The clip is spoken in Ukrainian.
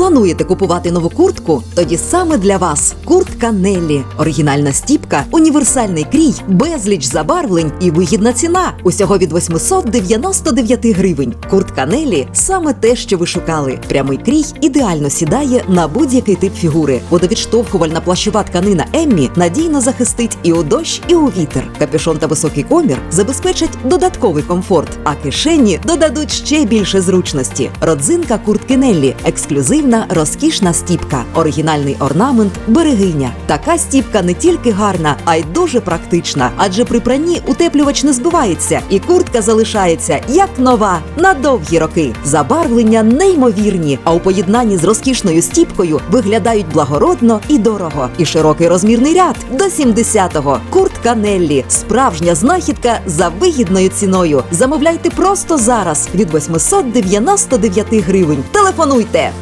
Плануєте купувати нову куртку? Тоді саме для вас куртка Неллі. Оригінальна стіпка, універсальний крій, безліч забарвлень і вигідна ціна. Усього від 899 гривень. Куртка Неллі саме те, що ви шукали. Прямий крій ідеально сідає на будь-який тип фігури. Водовідштовхувальна плащова тканина Еммі надійно захистить і у дощ, і у вітер. Капюшон та високий комір забезпечать додатковий комфорт, а кишені додадуть ще більше зручності. Родзинка куртки Неллі ексклюзивна, розкішна стіпка, оригінальний орнамент, берегиня. Така стіпка не тільки гарна, а й дуже практична, адже при пранні утеплювач не збивається, і куртка залишається як нова на довгі роки. Забарвлення неймовірні, а у поєднанні з розкішною стіпкою виглядають благородно і дорого. І широкий розмірний ряд до 70-го. Куртка Неллі справжня знахідка за вигідною ціною. Замовляйте просто зараз від 899 гривень. Телефонуйте.